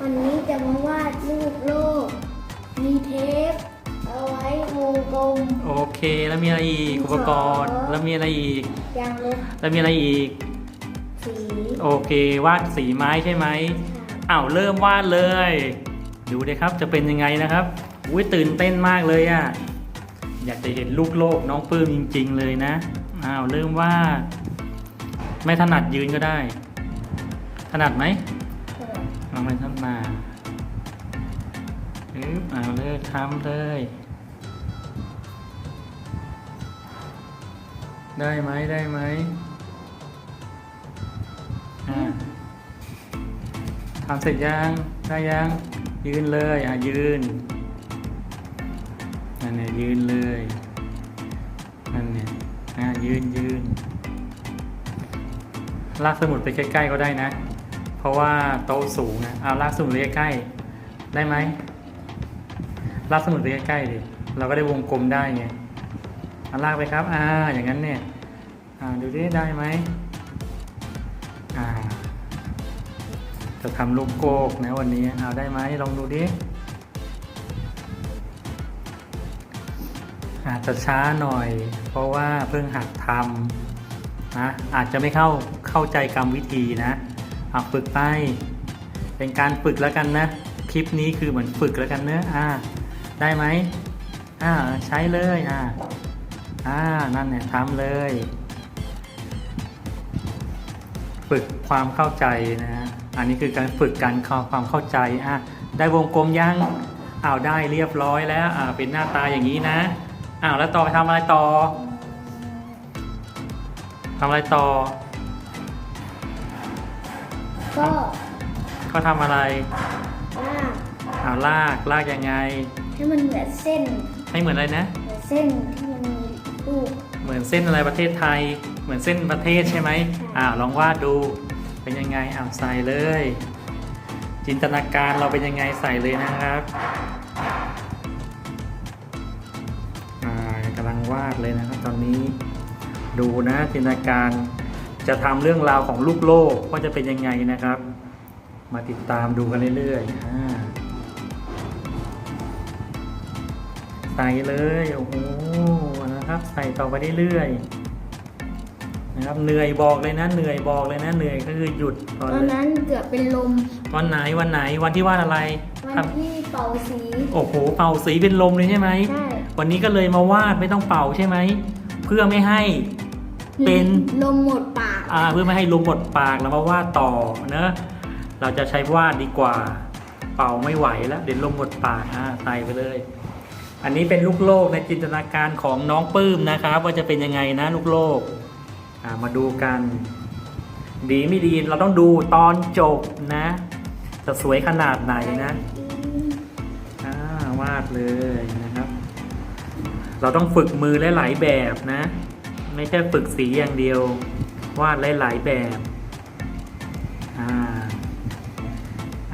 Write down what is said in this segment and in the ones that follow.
วันนี้จะมาวาดรูปโลก มีเทป เอาไว้วงกลม โอเค แล้วมีอะไรอีก อุปกรณ์ แล้วมีอะไรอีก ยางลบแล้วมีอะไรอีก สีโอเค วาดสีไม้ใช่ไหมอ้าวเริ่มวาดเลย ดูเลยครับ จะเป็นยังไงนะครับ อุ้ยตื่นเต้นมากเลยอะ่ะ อยากจะเห็นลูกโลกน้องปลื้มจริง ๆ เลยนะ อ้าวเริ่มวาด ไม่ถนัดยืนก็ได้ ถนัดไหม เอาไปทับมาอึ๊บเอาเลยทำเลย ได้ไหมได้ไหมอ่าทำเสร็จยังได้ยังยืนเลยอะยืนนั่นเนี่ยยืนเลยนั่นเนี่ยอะยืนยืนลากสมุดไปใกล้ๆก็ได้นะ ราะว่าโต๊ะสูงนะเอาลากสมุดไปใกล้ๆได้ไหมลากสมุดไปใกล้ๆดิเราก็ได้วงกลมได้ไงเอาลากไปครับอ่าอย่างนั้นเนี่ยอ่าดูดิได้ไหมอ่าจะทำลูกโกกนะวันนี้เอาได้ไหมลองดูดิอาจจะช้าหน่อย เพราะว่าเพิ่งหัดทำนะอาจจะไม่เข้าเข้าใจกรรมวิธีนะ อาฝึกไป เป็นการฝึกแล้วกันนะ คลิปนี้คือเหมือนฝึกแล้วกันเนอะอ่า ได้ไหมอ่า ใช้เลย อ่า อ่า นั่นเนี่ยทำเลย ฝึกความเข้าใจนะฮะอันนี้คือการฝึกการความเข้าใจ อะ ได้วงกลมยังอ้าวได้เรียบร้อยแล้ว อ่า เป็นหน้าตาอย่างนี้นะ อ้าว แล้วต่อไปทำอะไรต่อทำอะไรต่อ ก็เขาทำอะไรลากอ้าวลากลากยังไง ให้มันเหมือนเส้นให้เหมือนอะไรนะ เหมือนเส้นที่มันมีรูปเหมือนเส้นอะไรประเทศไทย เหมือนเส้นประเทศใช่ไหมใช่อ้าวลองวาดดูเป็นยังไงอ้าวใส่เลย จินตนาการเราเป็นยังไงใส่เลยนะครับอ่ากำลังวาดเลยนะครับตอนนี้ดูนะจินตนาการ จะทำเรื่องราวของลูกโลกว่าจะเป็นยังไงนะครับ มาติดตามดูกันเรื่อยๆอ่าใส่เลยโอ้โหนะครับ ใส่ต่อไปเรื่อยๆนะครับเหนื่อยบอกเลยนะเหนื่อยบอกเลยนะเหนื่อยก็คือหยุดตก่อนอนเลยนั้นเกือบเป็นลมวันไหนวันไหนวันที่วาดอะไรวันครับที่เป่าสีโอ้โหเป่าสีเป็นลมเลยใช่ไหมใช่วันนี้ก็เลยมาวาดไม่ต้องเป่าใช่ไหมเพื่อไม่ให้เป็น ลมหมดปากอ่า เพื่อไม่ให้ลมหมดปากแล้วมาวาดต่อเนะเราจะใช้วาดดีกว่า เป่าไม่ไหวแล้วเดี๋ยวลมหมดปากอ่าใสไปเลย อันนี้เป็นลูกโลกในจินตนาการของน้องปื้มนะครับ ว่าจะเป็นยังไงนะลูกโลกมาดูกัน ดีไม่ดีเราต้องดูตอนจบนะ จะสวยขนาดไหนนะวาดเลยนะครับ เราต้องฝึกมือหลายๆแบบนะ ไม่ใช่ฝึกสีอย่างเดียว วาดหลาย ๆ แบบอ่า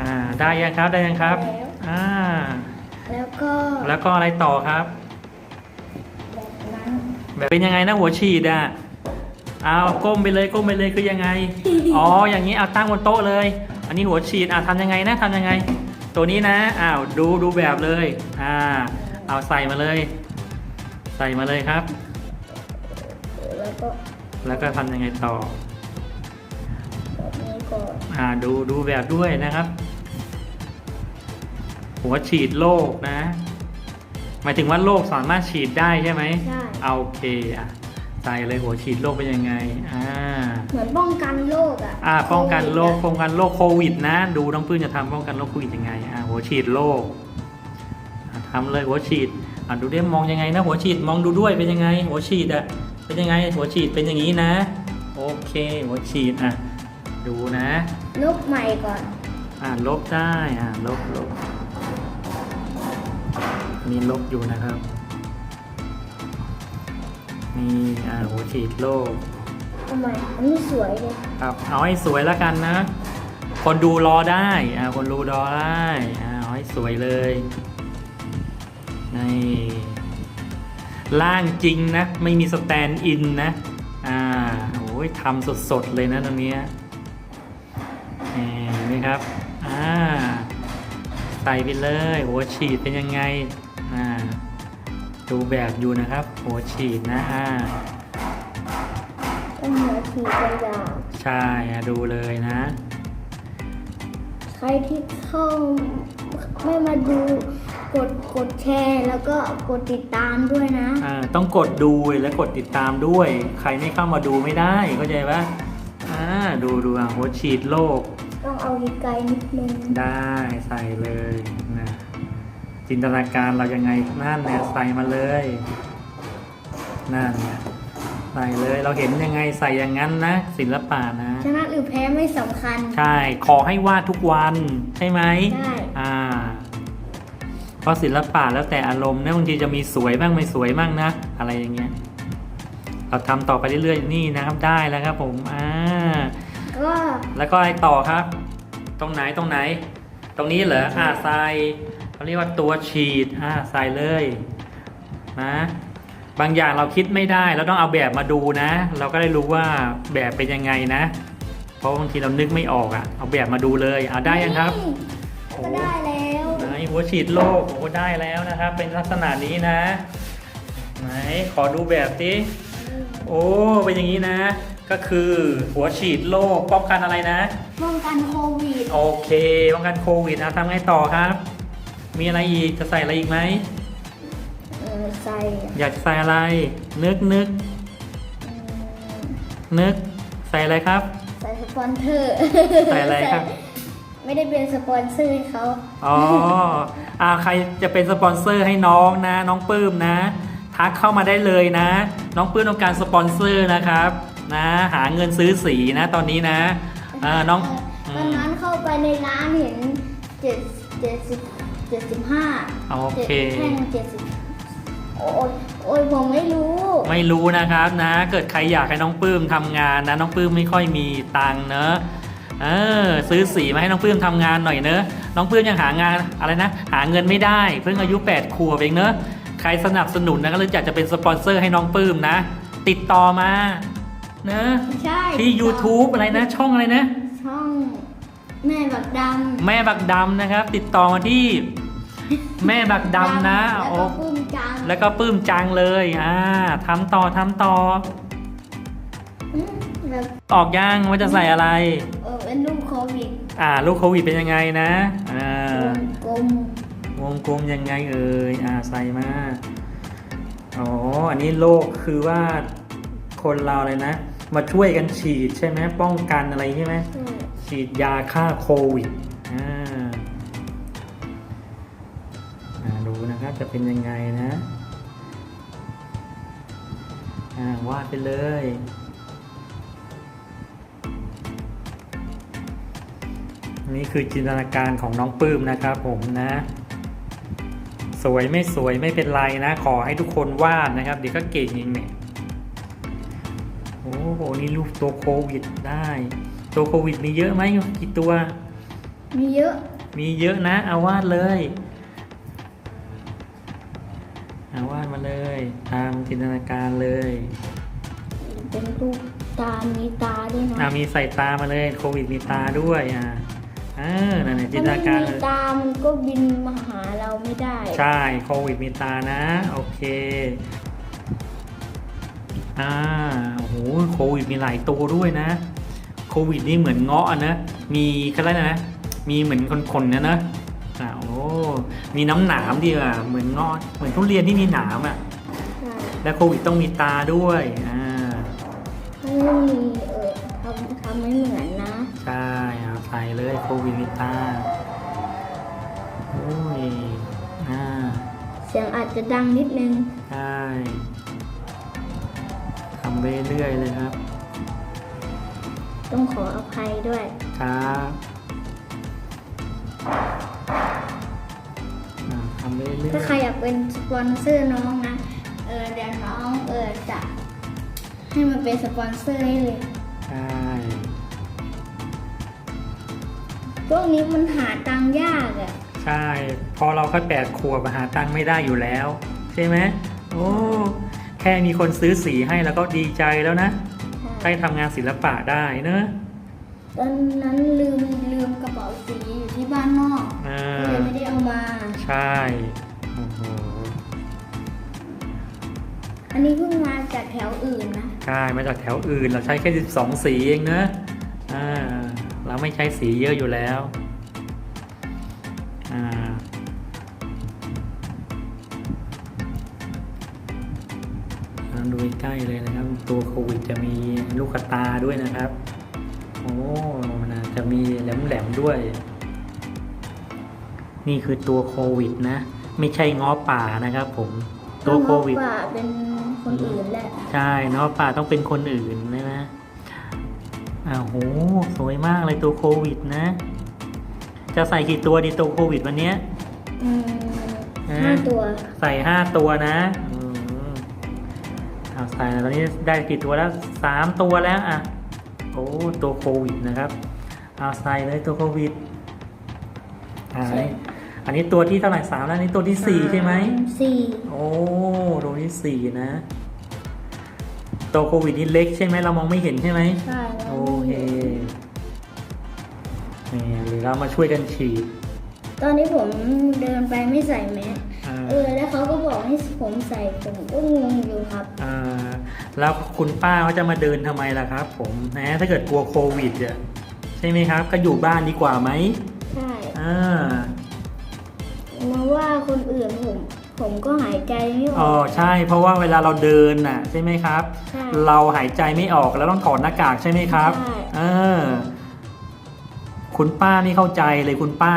อ่าได้ยังครับได้ยังครับอ่าแล้วก็แล้วก็อะไรต่อครับ แบบนั้นแบบเป็นยังไงนะหัวฉีดอะเอาก้มไปเลยก้มไปเลยคือยังไง อ๋อ อย่างนี้เอาตั้งบนโต๊ะเลย อันนี้หัวฉีดอะทำยังไงนะทำยังไง ตัวนี้นะอ้าวดูดูแบบเลยอ่าเอาใส่มาเลย ใส่มาเลยครับแล้วก็ แล้วก็ทำยังไงต่อแบบนี้ก่อนอ่าดูดูแบบด้วยนะครับ หัวฉีดโรคนะหมายถึงว่าโรคสามารถฉีดได้ใช่ไหมใช่เอาโอเคอะใส่เลยหัวฉีดโรคเป็นยังไงอ่าเหมือนป้องกันโรคอะอ่าป้องกันโรคโป้องกันโรคโควิด นะ ดูน้องปื้นจะทำป้องกันโรคโควิดยังไงอ่าหัวฉีดโรคอะทำเลยหัวฉีดอ่าดูได้มองยังไงนะหัวฉีดมองดูด้วยเป็นยังไง หัวฉีดอะ เป็นยังไงหัวฉีดเป็นอย่างนี้นะ โอเค หัวฉีดอะ ดูนะ ลบใหม่ก่อน อ่าลบได้อ่าลบลบมีลบอยู่นะครับนี่อ่าหัวฉีดโรคทำไมอันนี้สวยเลยครับเอาให้สวยแล้วกันนะ คนดูรอได้อ่าคนดูรอได้อ่าเอาให้สวยเลยนี่ ล่างจริงนะ ไม่มีสแตนด์อินนะ อ่าโอ้ยทำสดๆเลยนะตรงนี้เห็นไหมครับ อ่า ใส่ไปเลยหัวฉีดเป็นยังไง อ่า ดูแบบอยู่นะครับหัวฉีดนะ อ่าต้องเหนือขีดกระดาษใช่ดูเลยนะ ใครที่เข้าไม่มาดู กดกดแชร์แล้วก็กดติดตามด้วยนะ อ่าต้องกดดูและกดติดตามด้วย ใครไม่เข้ามาดูไม่ได้เข้าใจปะอ่าดูดูอะหัวฉีดโลกต้องเอาไกลๆนิดนึงได้ใส่เลยนะจินตนาการเรายังไงนั่นเนี่ยใส่มาเลยนั่นเนี่ยใส่เลยเราเห็นยังไงใส่อย่างนั้นนะ ศิลปะนะ ชนะหรือแพ้ไม่สำคัญ ใช่ขอให้วาดทุกวันใช่ไหมใช่อ่า เพราะศิลปะแล้วแต่อารมณ์นะบางทีจะมีสวยบ้างไม่สวยบ้างนะ อะไรอย่างเงี้ยเราทำต่อไปเรื่อยๆนี่นะครับได้แล้วครับผมอ่าก็แล้วก็อะไรต่อครับ ตรงไหนตรงไหน ตรงนี้เหรออ่าใส่เขาเรียกว่าตัวฉีดอ่าใส่เลยนะบางอย่างเราคิดไม่ได้เราต้องเอาแบบมาดูนะ เราก็ได้รู้ว่าแบบเป็นยังไงนะ เพราะบางทีเรานึกไม่ออกอะ่ะเอาแบบมาดูเลยเอาได้ยังครับนี่ก็ได้แล้วไหนหัวฉีดโลกโอ้ได้แล้วนะครับ เป็นลักษณะนี้นะ ไหน ขอดูแบบสิโอ้ เป็นอย่างนี้นะ ก็คือหัวฉีดโลกป้องกันอะไรนะ ป้องกันโควิด โอเค ป้องกันโควิดนะทำไงต่อครับ มีอะไรอีก จะใส่อะไรอีกไหมเออใส่อยากใส่อะไร นึกนึกอืมนึก ใส่อะไรครับ ใส่สปอนเซอร์ ใส่อะไรครับใส่ ไม่ได้เป็นสปอนเซอร์ให้เขาอ๋ออ่าใครจะเป็นสปอนเซอร์ให้น้องนะ น้องปื้มนะ ทักเข้ามาได้เลยนะ น้องปื้มต้องการสปอนเซอร์นะครับ นะ หาเงินซื้อสีนะตอนนี้นะอ่าน้องเตอนนั้นเข้าไปในร้านเห็นเจ็ดเจ็ดสิบเจ็ดสิบห้าโอเคแท่งเจ็ดสิบโอ้ยโอ้ยผมไม่รู้ ไม่รู้นะครับนะ เกิดใครอยากให้น้องปื้มทำงานนะ น้องปื้มไม่ค่อยมีตังค์เนอะ เออซื้อสีมาให้น้องปื้มทำงานหน่อยเนอะน้องปื้มยังหางานอะไรนะ หาเงินไม่ได้ เพิ่งอายุ 8 ขวบเองเนอะใครสนับสนุนนะก็เลยอยากจะเป็นสปอนเซอร์ให้น้องปื้มนะ ติดต่อมาเนอะใช่ที่ YouTube อะไรนะ ช่องอะไรนะ ช่องแม่บักดำแม่บักดำนะครับ ติดต่อมาที่แม่บักดำนะแล้วโอ้ก็ปุ้มจังแล้วก็ปื้มจังเลยอ่าทำต่อทำต่ออืมแบบออกย่างว่าจะใส่อะไร เออเป็นรูปโควิดอ่าลูกโควิดเป็นยังไงนะอ่าวงกลมวงกลมยังไงเอ่ยอ่าใส่มาอ๋ออันนี้โรคคือว่าคนเราเลยนะ มาช่วยกันฉีดใช่ไหมป้องกันอะไรใช่ไหมอืมฉีดยาฆ่าโควิดอ่าอ่าดูนะครับจะเป็นยังไงนะอ่าวาดไปเลย นี่คือจินตนาการของน้องปื้มนะครับผมนะ สวยไม่สวยไม่เป็นไรนะ ขอให้ทุกคนวาดนะครับ เดี๋ยวก็เก่งเองเนี่ยโอ้โหนี่รูปตัวโควิดได้ตัวโควิดมีเยอะไหมกี่ตัว มีเยอะ มีเยอะนะเอาวาดเลยเอาวาดมาเลย ตามจินตนาการเลย เป็นรูปตา มีตาด้วยนะอ่ามีใส่ตามาเลย โควิดมีตาด้วยอ่าเออนั่นแหละจินตถ้านาไม่การมีเลยตา มันก็บินมาหาเราไม่ได้ ใช่โควิดมีตานะ โอเค อ่าโอ้โหโควิดมีหลายตัวด้วยนะ โควิดนี่เหมือนเงาะอะนะ มีอะไรยกนะ มีเหมือนคนๆนะนะอ่าโอ้มีน้ำหนามดีกว่าเหมือนเงาะเหมือนทุเรียนที่มีหนามอะใช่และโควิดต้องมีตาด้วย อ่าไม่มีเอ ใส่เลยโควิดมีตาโอ้ยอ่าเสียงอาจจะดังนิดนึง ใช่ทำไปเรื่อยๆเลยครับ ต้องขออภัยด้วย ครับอ่าทำไปเรื่อยถ้าใครอยากเป็นสปอนเซอร์น้องนะ เออเดี๋ยวน้องเออจะให้มันเป็นสปอนเซอร์ให้เลยๆใช่ วกนี้มันหาตังค์ยากอะใช่ พอเราแค่แปดขวบอะหาตังค์ไม่ได้อยู่แล้ว ใช่ไหมโอ้แค่มีคนซื้อสีให้แล้วก็ดีใจแล้วนะใช่ได้ทำงานศิลปะได้เนอะตอนนั้นลืมลืมกระเป๋าสีอยู่ที่บ้านนอกอ่ก็าเลยไม่ได้เอางมา ใช่โอ้โหอันนี้เพิ่งมาจากแถวอื่นนะ ใช่มาจากแถวอื่นเราใช้แค่ 12 สีเองนะอ่า เราไม่ใช้สีเยอะอยู่แล้วอ่าเราดูใกล้ๆเลยนะครับ ตัวโควิดจะมีลูกกระตาด้วยนะครับ โอ้มันอาจจะมีแหลมๆด้วย นี่คือตัวโควิดนะ ไม่ใช่ง้อป่านะครับ ผม ตัวโควิดว่าเป็นคนอื่นแหละ ใช่เนาะป่าต้องเป็นคนอื่นนะนะอ้าว โหสวยมากเลยตัวโควิดนะ จะใส่กี่ตัวดีตัวโควิดวันเนี้ยอืมอ่าห้าตัว ใส่ห้าตัวนะอืมเอาใส่ตอนนี้ได้กี่ตัวแล้วสามตัวแล้วอะโอ้ตัวโควิดนะครับเอาใส่เลยตัวโควิดอ่าอันนี้อันนี้ตัวที่เท่าไหร่สามแล้วอันนี้ตัวที่สี่ใช่ไหม สี่โอ้ตรงนี้สี่นะ ตัวโควิดนี่เล็กใช่ไหมเรามองไม่เห็นใช่ไหมใช่แล้วโอเคนี่หรือเรามาช่วยกันฉีด ตอนนี้ผมเดินไปไม่ใส่แมสอ่าเออแล้วเขาก็บอกให้ผมใส่ผมก็งงอยู่ครับอ่าแล้วคุณป้าเขาจะมาเดินทำไมล่ะครับ ผมนะถ้าเกิดกลัวโควิดอะใช่ไหมครับ ก็อยู่บ้านดีกว่าไหมใช่อ่ามาว่าคนอื่นผม ผมก็หายใจไม่ออ๋ออกใช่เพราะว่าเวลาเราเดินน่ะใช่ไหมครับ ใช่เราหายใจไม่ออกแล้วต้องถอดหน้ากากใช่ไหมครับใช่ เออคุณป้าไม่เข้าใจเลยคุณป้า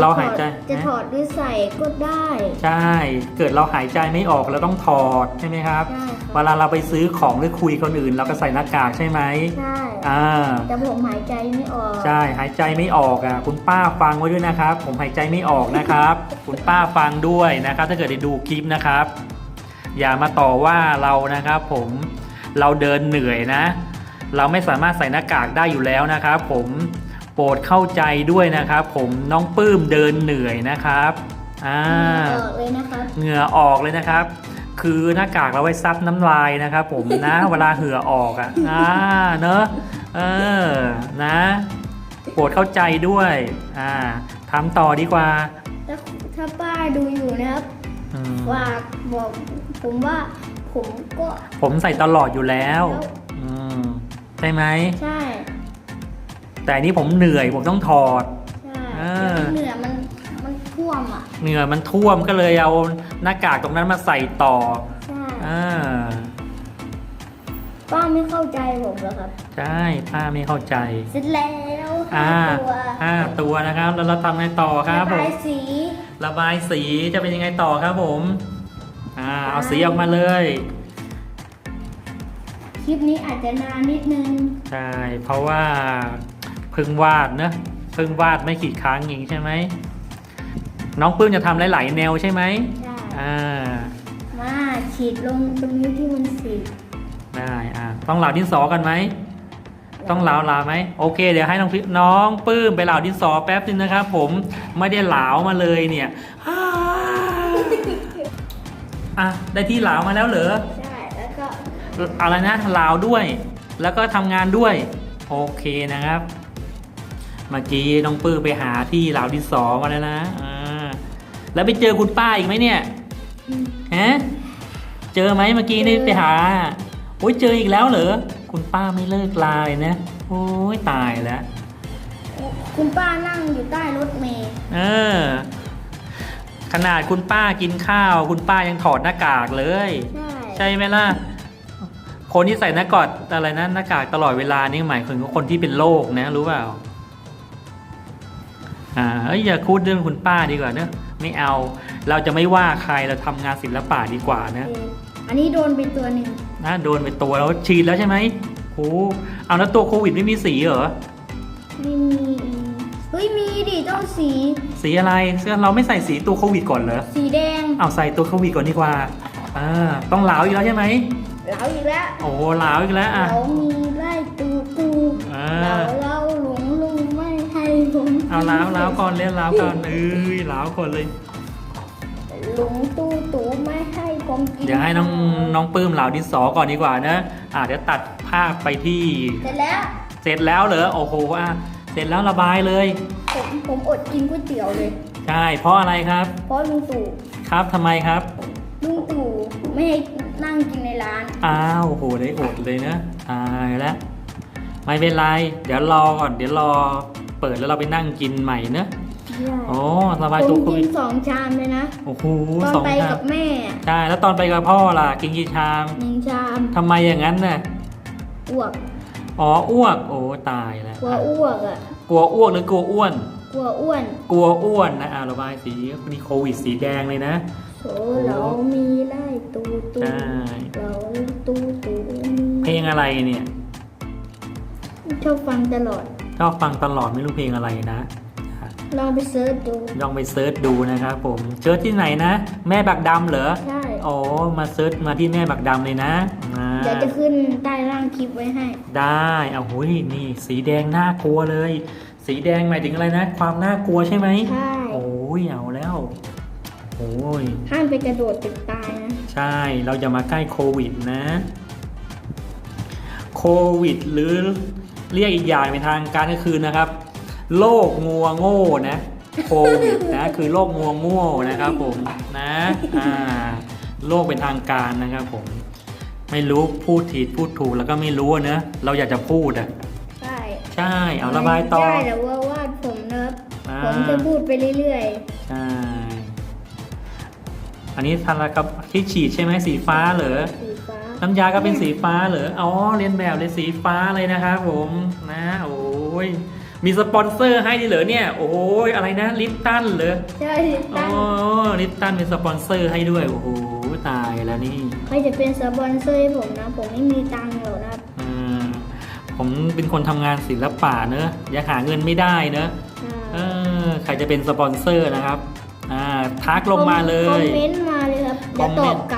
เราหายใจจะนะถอดหรือใส่ก็ได้ ใช่ เกิดเราหายใจไม่ออกเราต้องถอดใช่ไหมครับใช่คเวรับลาเราไปซื้อของหรือคุยคนอื่น เราก็ใส่หน้ากากใช่ไหมใช่อ่าแต่ผมหายใจไม่ออก ใช่ หายใจไม่ออกอะ คุณป้าฟังไว้ด้วยนะครับ ผมหายใจไม่ออกนะครับ คุณป้าฟังด้วยนะครับ ถ้าเกิดได้ดูคลิปนะครับ อย่ามาต่อว่าเรานะครับ ผม เราเดินเหนื่อยนะ เราไม่สามารถใส่หน้ากากได้อยู่แล้วนะครับ ผมโปรดเข้าใจด้วยนะครับ ผมน้องปื้มเดินเหนื่อยนะครับอ่าออกเลยนะครับเหงื่อออกเลยนะครับ คือหน้ากากเราไว้ซับน้ำลายนะครับ ผมนะ เวลาเหงื่อออกอะอ่าเนอะเออนะโปรดเข้าใจด้วยอ่าทำต่อดีกว่าถ้าถ้าป้าดูอยู่นะครับอืมฝากบอกผมว่าผมก็ผมใส่ตลอดอยู่แล้ว อืมใช่ไหม ใช่ แต่อันนี้ผมเหนื่อยผมต้องถอดใช่เออ เหนือมันมันท่วมอะเหงื่อมันท่วมก็เลยเอาหน้ากากตรงนั้นมาใส่ต่อใช่อ่าป้าไม่เข้าใจผมเหรอครับ ใช่ป้าไม่เข้าใจ เสร็จแล้วอ่าห้าตัวห้าตัวนะครับ แล้วเราทำไงต่อครับผระมบายสีระบายสีจะเป็นยังไงต่อครับผมอ่าเอาสีออกมาเลย คลิปนี้อาจจะนานนิดนึง ใช่ เพราะว่าเพึ่งวาดเนอะเพึ่งวาดไม่กี่ครั้งเองใช่ไหมน้องปื้มจะทำหลาย ๆ แนวใช่ไหมใช่อ่ามาฉีดลงตรงนี้ที่มันสีได้อ่าต้องเหลาดินสอกันไหมต้องเหลาเหลาไหมโอเค เดี๋ยวให้น้องพี่น้องปื้มไปเหลาดินสอแป๊บนึงนะครับผมไม่ได้เหลามาเลยเนี่ยอ่าอะได้ที่เหลามาแล้วเหรอใช่แล้วก็อะไรนะลาวด้วย แล้วก็ทำงานด้วย โอเคนะครับ เมื่อกี้น้องปื้อไปหาที่ลาวดินสอมาแล้วนะอ่าแล้วไปเจอคุณป้าอีกไหมเนี่ยอืมฮะเจอไหมเมื่อกี้นี่เจอไปหาโอ้ยเจออีกแล้วเหรอคุณป้าไม่เลิกลาเลยนะโอ้ยตายแล้วคุณป้านั่งอยู่ใต้รถเมล์เออ ขนาดคุณป้ากินข้าว คุณป้ายังถอดหน้ากากเลย ใช่ใช่ไหมล่ะคนที่ใส่หน้ากากอะไรนะหน้ากากตลอดเวลานี่หมายถึงว่าคนที่เป็นโรคนะ รู้เปล่า อ่าเอ้ยอย่าพูดเรื่องคุณป้าดีกว่าเนอะไม่เอา เราจะไม่ว่าใครเราทำงานศิลปะดีกว่านะโอเคอันนี้โดนไปตัวหนึ่งนะโดนไปตัวแล้วฉีดแล้วใช่ไหมโอ้เอาแล้วตัวโควิดไม่มีสีเหรอ ไม่มีเฮ้ยมีดิต้องสีสีอะไรเสื้อเราไม่ใส่สีตัวโควิดก่อนเหรอ สีแดงเอาใส่ตัวโควิดก่อนดีกว่าอ่าต้องเหลาอีกแล้วใช่ไหม เหลาอีกแล้วโอ้โหเหลาอีกแล้วอะ เรามีไล่ตูตูอ่าเราเราหลงลุงไม่ให้ผม เอาล้าวล้าวก่อนเล่นล้าวก่อนเอ้ยล้าวก่อนเลยหลงตูตูไม่ให้ผมกินเดี๋ยวให้น้องน้องปื้มเหลาดินสอก่อนดีกว่านะ อ่าเดี๋ยวตัดภาพไปที่ เสร็จแล้ว เสร็จแล้วเหรอโอ้โหอะเสร็จแล้วระบายเลย ผมผมอดกินก๋วยเตี๋ยวเลย ใช่เพราะอะไรครับ เพราะลุงตู่ครับทำไมครับ ลุงตู่ไม่ให้นั่งกินในร้าน อ้าวโหได้อดเลยนะตายแล้วไม่เป็นไร เดี๋ยวรอก่อนเดี๋ยวรอ เปิดแล้วเราไปนั่งกินใหม่เนอะโอ้สบายผตัวมโคกิวินดสองชามเลยนะโอ้โหตอนสองไปชากัมบแม่ใช่แล้วตอนไปกับพ่อล่ะกินกี่ชามหนึ่งชามทำไมอย่างนั้นน่ะอ้วกอ๋ออ้วกโอ้ตายแล้วกลัวอ้วกอะกลัวอ้วกหรือกลัวอ้วน กลัวอ้วน กลัวอ้วนนะอ่าระบายสีนี่โควิดสีแดงเลยนะโสเรามีไล่ตูตูใช่เราตูตูเพลงอะไรเนี่ยชอบฟังตลอด ชอบฟังตลอดไม่รู้เพลงอะไรนะลองไปเซิร์ชดู ลองไปเซิร์ชดูนะครับผมเซิร์ชที่ไหนนะ แม่บักดำเหรอ ใช่อ๋อมาเซิร์ชมาที่แม่บักดำเลยนะอ่าเดี๋ยวจะขึ้นใต้ล่างคลิปไว้ให้ ได้เอาหุยนี่ สีแดงน่ากลัวเลย สีแดงหมายถึงอะไรนะ ความน่ากลัวใช่ไหมใช่โอ้ยเอาแล้วโอ้ยห้ามไปกระโดดตึกตายนะ ใช่เราจะมาใกล้โควิดนะ โควิด หรือ เรียกอีกอย่างเป็นทางการก็คือนะครับโรคงัวโง่นะโควิดนะคือโรคงัวโง่นะครับผมนะอ่าโรคเป็นทางการนะครับผม ไม่รู้พูดผิดพูดถูกแล้วก็ไม่รู้อะเนอะเราอยากจะพูดอะใช่ใช่เอาระบายต่อใช่แต่ว่าวาดผมนะครับอ่าผมจะพูดไปเรื่อยใช่อันนี้ทารากับที่ฉีดใช่ไหมสีฟ้าเหรอๆสีฟ้า น้ำยาก็เป็นสีฟ้าเหรออ๋อเรียนแบบเลยสีฟ้าเลยนะครับผมนะโอ้ยมีสปอนเซอร์ให้ดิเหรอเนี่ย โอ้ยอะไรนะลิปตันเหรอใช่อ๋ตั้องลิปตันเป็นสปอนเซอร์ให้ด้วยโอ้โหตายแล้วนี่ใครจะเป็นสปอนเซอร์ให้ผมนะ ผมไม่มีตังค์หรอกนะครับอ่าผมเป็นคนทำงานศิลปะเนอะยังหาเงินไม่ได้เนอะเออใครจะเป็นสปอนเซอร์นะครับอ่าทักลงมาเลคอยมเมนต์มาเลยครับคจะอมเมตนอต์บกล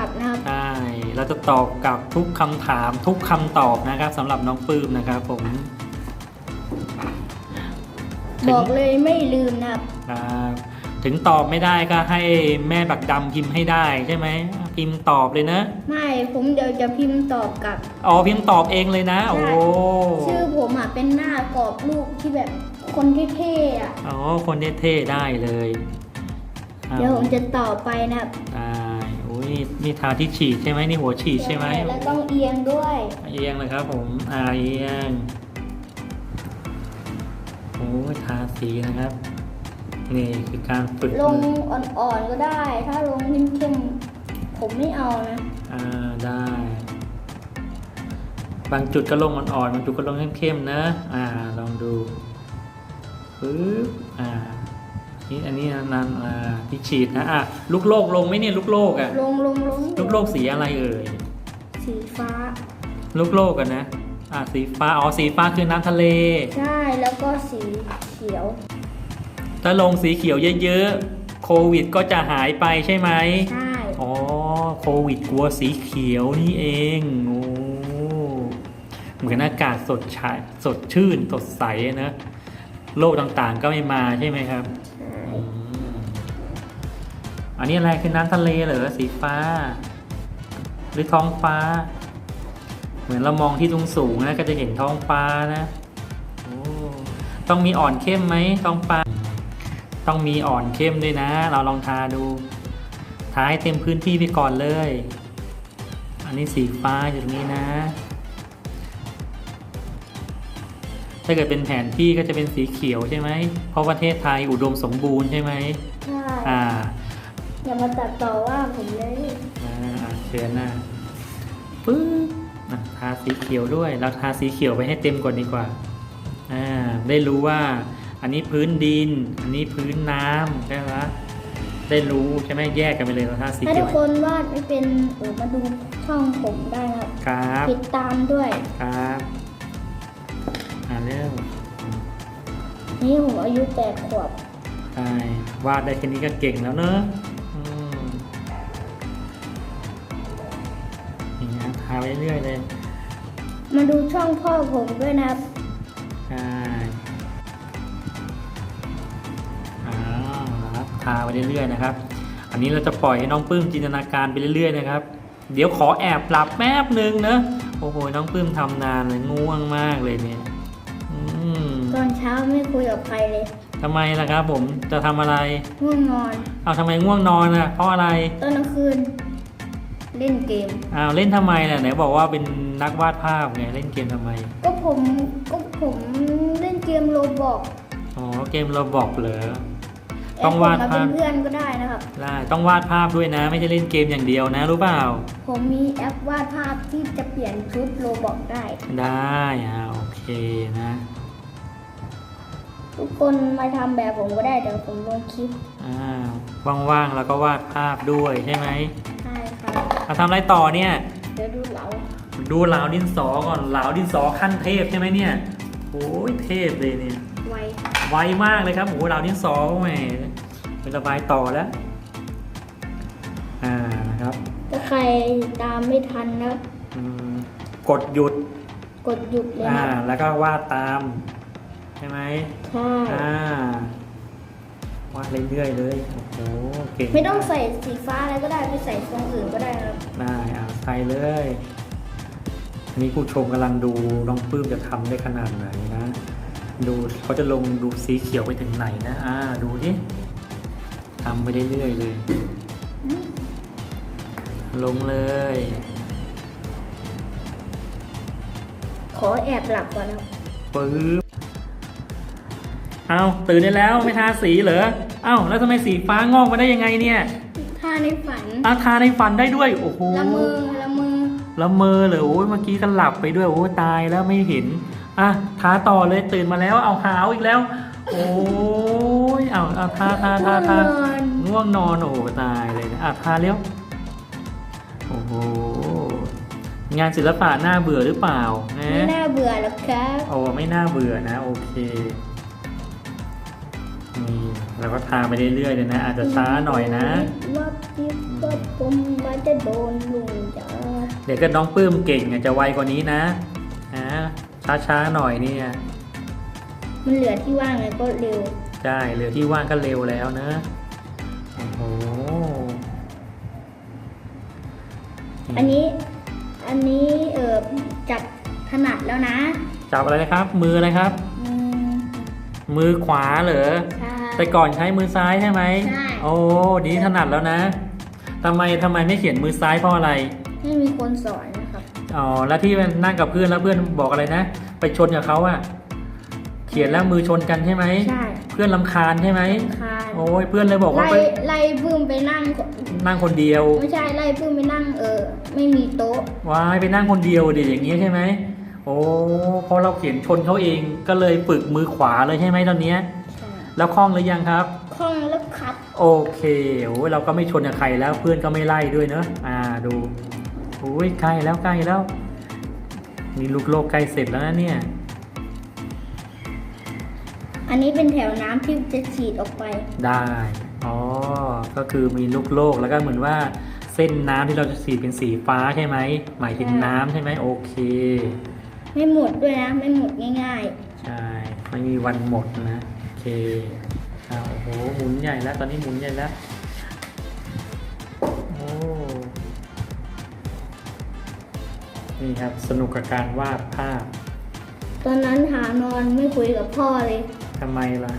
ับนะครับใช่ เราจะตอบกับทุกคำถามทุกคำตอบนะครับสำหรับน้องปื้มนะครับผมบอกเลยไม่ลืมนะครับครับถึงตอบไม่ได้ก็ให้แม่บักดำพิมพ์ให้ได้ใช่ไหมพิมพ์ตอบเลยนะ ไม่ผมเดี๋ยวจะพิมพ์ตอบกลับ อ๋อพิมพ์ตอบเองเลยนะ โอ้ชื่อผมอะเป็นหน้ากรอบรูปที่แบบคนเท่ๆอะอ๋อคนเท่ๆได้เลยอาเดี๋ยวผมจะตอบไปนะครับ ได้อุ้ยนี่ทาที่ฉีดใช่ไหมนี่หัวฉีดใช่ไหมแล้วต้องเอียงด้วยเอียงเลยครับผมอ่าเอียงโอ้ยทาสีนะครับ นี่คือการฝึกลงอ่อนๆก็ได้ ถ้าลงเข้มๆผมไม่เอานะอ่าได้ บางจุดก็ลงอ่อนๆบางจุดก็ลงเข้มๆนะ อ่าลองดูปึ๊บอ่า นี่อันนี้นานๆอ่าที่ฉีดนะอะลูกโลกลงไหมเนี่ยลูกโลกอะลงลงลงลูกโลกสีอะไรเอ่ยสีฟ้า ลูกโลกกันนะอ่าสีฟ้าอ๋อสีฟ้าคือน้ำทะเล ใช่แล้วก็สีเขียว ถ้าลงสีเขียวเยอะๆโควิดก็จะหายไปใช่ไหมใช่อ๋อโควิดกลัวสีเขียวนี่เองโอ้เหมือนอากาศสดชายสดชื่นสดใสนะโรคต่างๆก็ไม่มาใช่ไหมครับอืม อันนี้อะไรคือน้ำทะเลเหรอสีฟ้า หรือท้องฟ้า เหมือนเรามองที่ตรงสูงนะก็จะเห็นท้องฟ้านะต้องมีอ่อนเข้มไหมท้องฟ้า ต้องมีอ่อนเข้มด้วยนะ เราลองทาดูทาให้เต็มพื้นที่ไปก่อนเลย อันนี้สีฟ้าอยู่ตรงนี้นะ ถ้าเกิดเป็นแผนที่ก็จะเป็นสีเขียวใช่ไหมเพราะประเทศไทยอุดมสมบูรณ์ใช่ไหม อย่ามาตัดต่อว่าผมเลยอ่าอะเชิญหน้าปึ๊บอะทาสีเขียวด้วย เราทาสีเขียวไปให้เต็มก่อนดีกว่าอ่าได้รู้ว่าอันนี้พื้นดิน อันนี้พื้นน้ำใช่ไหมได้รู้ใช่ไหมแยกกันไปเลยเราทาสีถ้าเขีทุยวกคนวาดไม่เป็นเออมาดูช่องผมได้นะครับครับติดตามด้วย ครับอ่าเร็วนี่ผมอายุแปดขวบใช่วาดได้แค่นี้ก็เก่งแล้วเนอะาไปเรื่อยๆเลย มาดูช่องพ่อผมด้วยนะครับ ใช่อ้าวนะครับทาไปเรื่อยๆนะครับ อันนี้เราจะปล่อยให้น้องปื้มจินตนาการไปเรื่อยๆนะครับ เดี๋ยวขอแอบหลับแป๊บหนึ่งนะ โอ้โห น้องปื้มทำนานเลยง่วงมากเลยเนี่ยอืมตอนเช้าไม่คุยกับใครเลยทำไมล่ะครับผม จะทำอะไร ง่วงนอน เอาทำไมง่วงนอนอะ เพราะอะไร ตอนกลางคืน เล่นเกม อ้าวเล่นทำไมล่ะไหนบอกว่าเป็นนักวาดภาพไงเล่นเกมทำไม ก็ผมก็ผมเล่นเกมโรบอกอ๋อเกมเราบอกเหรอ ต้องวาดมาภาเป็พนเพื่อนก็ได้นะครับ ได้ต้องวาดภาพด้วยนะ ไม่ใช่เล่นเกมอย่างเดียวนะรู้เปล่า ผมมีแอปวาดภาพที่จะเปลี่ยนชุดโรบอกได้ ได้อ่าโอเคนะ ทุกคนมาทำแบบผมก็ได้เดี๋ยวผมลงคลิปอ่าว่างๆแล้วก็วาดภาพด้วยใช่ไหม ใช่ครับเอาทำอะไรต่อเนี่ย เดี๋ยวดูเราดูเหลาดินสอก่อนเหลาดินสอขั้นเทพใช่ไหมเนี่ยโอ้ยเทพเลยเนี่ย ไวไวมากเลยครับโอ้โหเหลาดินสอแหมเป็นระบายต่อแล้ว อ่านะครับถ้าใครตามไม่ทันนะอืมกดหยุด กดหยุดเลยอ่า นะแล้วก็วาดตาม ใช่ไหม ใช่ อ่าวาดเรื่อยๆเลยโอ้ โหเก่งไม่ต้องใส่สีฟ้าอะไรก็ได้ไม่ใส่ทรงอื่นก็ได้นะครับได้อ่าใส่เลยอันนี้ผู้ชมกำลังดูน้องปื้มจะทำได้ขนาดไหนนะ ดูเขาจะลงดูสีเขียวไปถึงไหนนะอ่าดูดิทำไปเรื่อยๆเลย ลงเลย ขอแอบหลับก่อนนะครับปึ๊บ เอาตื่นได้แล้วไม่ทาสีเหรอเอ้าแล้วทำไมสีฟ้างอกมาได้ยังไงเนี่ยถ้าในฝันอาทาในฝันได้ด้วยโอ้โหละมือละมือละเมอเลยโอ้ยเมื่อกี้ก็หลับไปด้วยโอ้ยตายแล้วไม่เห็นอะทาต่อเลยตื่นมาแล้วเอาหาวอีกแล้ว โอ้ยเอาเอาทาทาทาทาง่วงนอนง่วงนอนโอ้โหตายเลยนะอะทาเร็วโอ้โหงานศิลปะน่าเบื่อหรือเปล่านะไม่น่าเบื่อหรอกครับโอ้ไม่น่าเบื่อนะ โอเค นี่เราก็ทาไปเรื่อยๆเลยนะ อาจจะช้าหน่อยนะ ว่าพี่ก็ผมมันจะโดนลุงจ้าเดี๋ยวก็น้องปื้มเก่งอะจะไวกว่านี้นะนะช้าๆหน่อยเนี่ยมันเหลือที่ว่างไงก็เร็วใช่เหลือที่ว่างก็เร็วแล้วนะโอ้โหอันนี้ อันนี้เออจับถนัดแล้วนะ จับอะไรนะครับ มืออะไรครับอืม มือขวาเหรอ ใช่ แต่ก่อนใช้มือซ้ายใช่ไหมใช่ โอ้ดีถนัดแล้วนะทำไมทำไมไม่เขียนมือซ้ายเพราะอะไร ไม่มีคนสอนนะครับอ๋อ แล้วที่มันนั่งกับเพื่อนแล้วเพื่อนบอกอะไรนะ ไปชนกับเขาอะเขียนแล้วมือชนกันใช่ไหม ใช่เพื่อนลำคาญใช่ไหม คานโอ้ยเพื่อนเลยบอกว่าไล่ไปไล่พึ่งไปนั่งนั่งคนเดียว ไม่ใช่ไล่พึ่งไปนั่งเออ ไม่มีโต๊ะวายไปนั่งคนเดียวดิอย่างนี้ใช่ไหม โอ้พอเราเขียนชนเขาเองก็เลยฝึกมือขวาเลยใช่ไหมตอนเนี้ยใช่แล้วคล่องหรือยังครับ คล่องแล้วครับ โอเคโอ้ยเราก็ไม่ชนกับใครแล้วเพื่อนก็ไม่ไล่ด้วยเนอะอ่าดูโอ้ยใกล้แล้วใกล้แล้วมีลูกโลกใกล้เสร็จแล้วนะเนี่ย อันนี้เป็นแถวน้ำที่จะฉีดออกไป ได้ อ๋อ ก็คือมีลูกโลกแล้วก็เหมือนว่าเส้นน้ำที่เราจะสีเป็นสีฟ้าใช่ไหม หมายถึงใช่น้ำใช่ไหมโอเค ไม่หมดด้วยนะ ไม่หมดง่ายใช่ไม่มีวันหมดนะโอเคอ่าโอ้โหหมุนใหญ่แล้ว ตอนนี้หมุนใหญ่แล้วโอ้นี่ครับสนุกกับการวาดภาพๆ ตอนนั้นหานอนไม่คุยกับพ่อเลย ทำไมล่ะ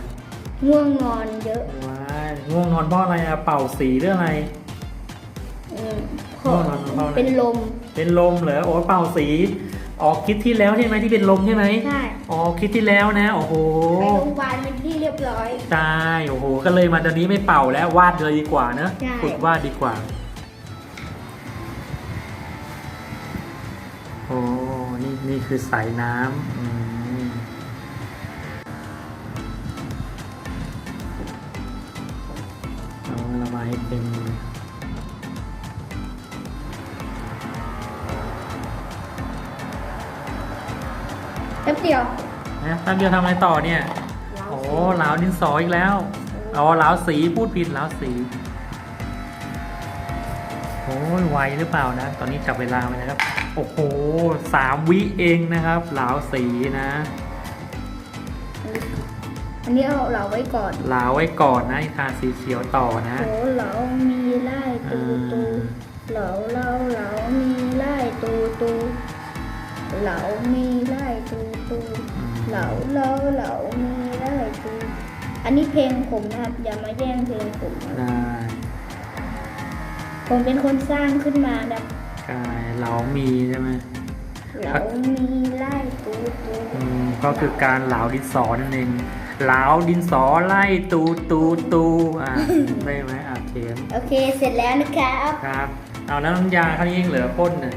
ง่วงนอนเยอะว้ายง่วงนอนเพราะอะไรอะเป่าสีหรืออะไร อืมพ่อง่วงนอนเพราะอะไร เป็นลม เป็นลมเหรอโอ้เป่าสี ออกคลิปที่แล้วใช่ไหมที่เป็นลมใช่ไหมใช่อ๋อคลิปที่แล้วนะโอ้โหไปโรงพยาบาลเป็นที่เรียบร้อย ใช่โอ้โห ก็เลยมาตอนนี้ไม่เป่าแล้ววาดเลยดีกว่าเนอะใช่ ฝึกวาดดีกว่าโอ้นี่นี่คือสายน้ำอืมเอาละมาให้เต็ม เลยแป๊บเดียวนะแป๊บเดียวทำอะไรต่อเนี่ย โอ้เหลาดินสออีกแล้วอ๋อเหลาสีพูดผิดเหลาสีโอ้ยไวหรือเปล่านะ ตอนนี้จับเวลาไปนะครับ โอ้โหสามวิเองนะครับ เหลาสีนะอันนี้เอาเราไว้ก่อน เหลาไว้ก่อนนะให้ทาสีเขียวต่อนะโหเรามีไล่ตูตูเราเราเรามีไล่ตูตูเรามีไล่ตูตู เหลาเหลาเหลามีได้คืออันนี้เพลงผมนะครับ อย่ามาแย่งเพลงผมนะได้ผมเป็นคนสร้างขึ้นมาแบบกายเหลามีใช่ไหมเหลามีไล่ตูตูอืมก็คือการเหลาดินสอนั่นเองเหลาดินสอไล่ตูตูตูอ่าได้ไหมอะเขียนโอเค เสร็จแล้วนะครับครับเอาแล้วน้ำยาเขานี้ยังเหลือพ่นน่ะ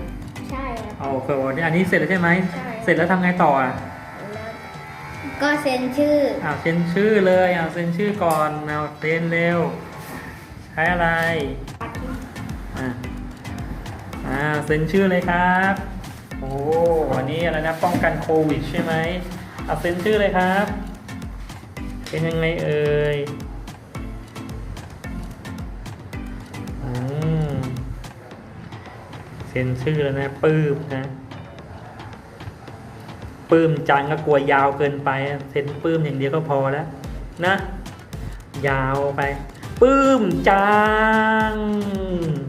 ใช่ครับเอาเคนี่อันนี้เสร็จแล้วใช่ไหมใช่ เสร็จแล้วทำไงต่ออะ ก็เซ็นชื่อเอาเซ็นชื่อเลยเอาเซ็นชื่อก่อนเอาเซ็นเร็ว ใช้อะไรอะอ่าเซ็นชื่อเลยครับ โอ้วันนี้อะไรนะป้องกันโควิดใช่ไหมเอาเซ็นชื่อเลยครับ เป็นยังไงเอ่ยอืมเซ็นชื่อแล้วนะปื้มนะ ปื้มจังก็กลัวยาวเกินไปเซ็นปื้มอย่างเดียวก็พอแล้วนะ ยาวไป ปื้มจัง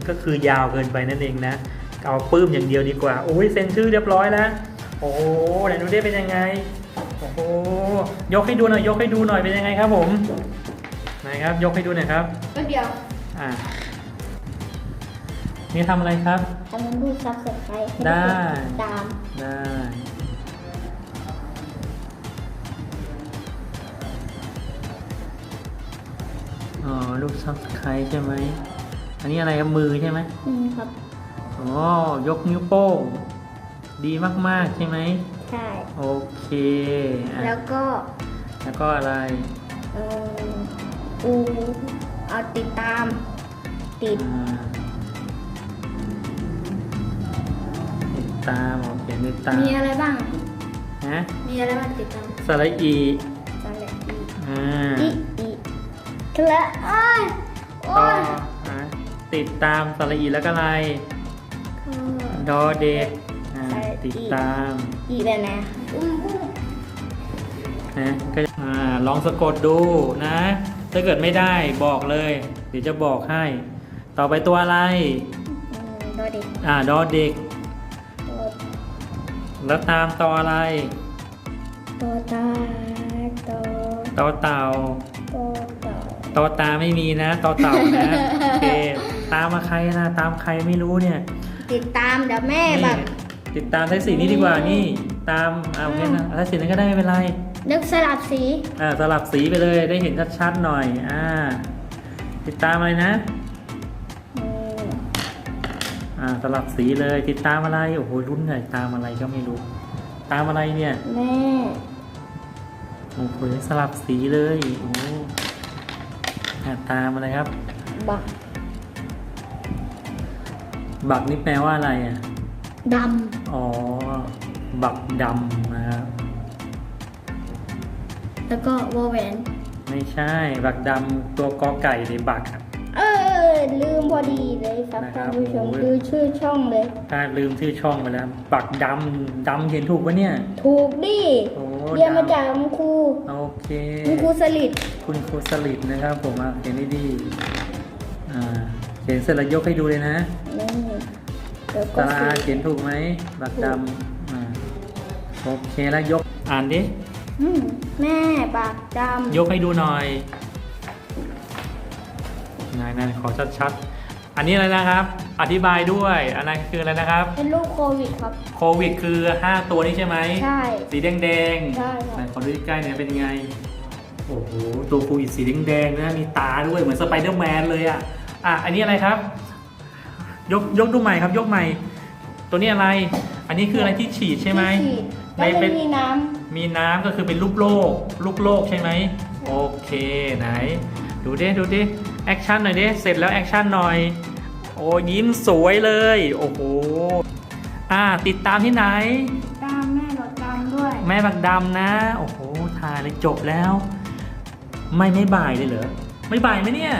ก็คือยาวเกินไปนั่นเองนะเอาปื้มอย่างเดียวดีกว่าโอ้ยเซ็นชื่อเรียบร้อยแล้วโอ้โหไหนดูได้เป็นยังไงโอ้โหยกให้ดูหน่อยยกให้ดูหน่อยเป็นยังไงครับผมไหนครับยกให้ดูหน่อยครับก็เดียวอ่านี่ทำอะไรครับทำมันดูซับสไครต์ได้ตามได้ อ๋อรูปซับสไครต์ใช่ไหม อันนี้อะไรครับมือใช่ไหมอืมครับ อ๋อยกนิ้วโป้ง ดีมาก ๆ ใช่ไหม ใช่ โอเคอะแล้วก็แล้วก็อะไร เอออูเอาติดตาม ติด อ่าติดตามโอเคติดตามมีอะไรบ้างฮะมีอะไรบ้างติดตามสระอีสระอีอ่า อี อีกระอ้ายโอ้ต่อยอะติดตามสระอีแล้วก็อะไร ดอเด็กอ่าติดตามอีเลยนะอุ้มอุ้มนะก็อ่าลองสะกดดูนะ ถ้าเกิดไม่ได้บอกเลย เดี๋ยวจะบอกให้ ต่อไปตัวอะไร อืมดอเด็กอ่าดอเด็กตัวแล้วตามต่ออะไรตัวตาตัวต่อเต่าตัวเต่าต่อตาไม่มีนะต่อเต่านะโอเคตามมาใครนะตามใครไม่รู้เนี่ย ติดตามเดี๋ยวแม่แบบนี่ติดตามใช้สีนี้ดีกว่านี่ ตามเอาแค่นั้นถ้าสีนั้นก็ได้ไม่เป็นไรนึกสลับสี อ่าสลับสีไปเลยได้เห็นชัดๆหน่อยอ่าติดตามอะไรนะอืมอ่าสลับสีเลยติดตามอะไรโอ้โหรุ่นใหญ่ตามอะไรก็ไม่รู้ ตามอะไรเนี่ย แม่ โอ้โหสลับสีเลยโอ้ อ่าตามอะไรครับ บักบักนี่แปลว่าอะไรอะ ดอ๋อ บักดำนะครับำแล้วก็วอแหวนไม่ใช่ บักดำตัวกอไก่หรือบักครับเออ ลืมพอดีเลยครับนะครับท่านผู้ชมโอ้ย ดูชื่อช่องเลย ถ้าลืมชื่อช่องไปแล้ว บักดำดำเขียนถูกปะเนี่ย ถูกดิโอ้เรียนมาดำจากคุณครู โอเค คุณครูสลิดคุณครูสลิดนะครับ ผมอะเขียนได้ดีอ่าเขียนเสร็จแล้วยกให้ดูเลยนะนี่แล้วตก็าสี เขียนถูกไหมบักดำอ่าโอเคแล้วยกอ่านดิอืมแม่ปากดยกให้ดูหน่อยนายนั่นขอชัดๆ อันนี้อะไรนะครับ อธิบายด้วยอันนั้นคืออะไรนะครับำเป็นลูกโควิดครับ โควิด คือ 5 ตัวนี้ใช่ไหมใช่ สีแดงแดงๆใช่ครับไหนขอดูใกล้ๆหน่อยเป็นไง โอ้โห ตัวโควิดสีแดงแดงๆนะมีตาด้วยเหมือนสไปเดอร์แมนเลยอะ อะ อันนี้อะไรครับ ยกยกดูใหม่ครับ ยกใหม่ ตัวนี้อะไร อันนี้คืออะไรที่ฉีดใช่ไหมที่ฉีดในแล้วเป็มันนมีน้มีน้ำก็คือเป็นลูกโลก ลูกโลกใช่ไหม โอเคไหน ดูดิดูดิ แอคชั่นหน่อยดิเสร็จแล้วแอคชั่นหน่อย โอ้ยิ้มสวยเลย โอ้โหอ่าติดตามที่ไหนำตามแม่หลดดำด้วย แม่บักดำนะ โอ้โหถ่ายเลยจบแล้ว ไม่ไม่บ่ายเลยเหรอไม่บ่ายไหมเนี่ย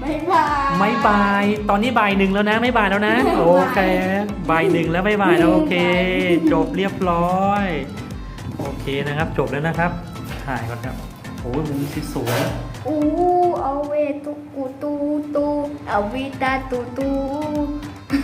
ไม่บายไม่บ่ายตอนนี้บ่ายหนึ่งแล้วนะ ไม่บ่ายแล้วนะไม่บ่ายโอเคบ่ายหนึ่งแล้วไม่บ่ายแล้วโอเคไม่บ่ายจบเรียบร้อย โอเคนะครับ จบแล้วนะครับ ถ่ายก่อนครับโอ้ยมุมสวย อูเอาเวตุกูตูตูเอาวิตาตูตู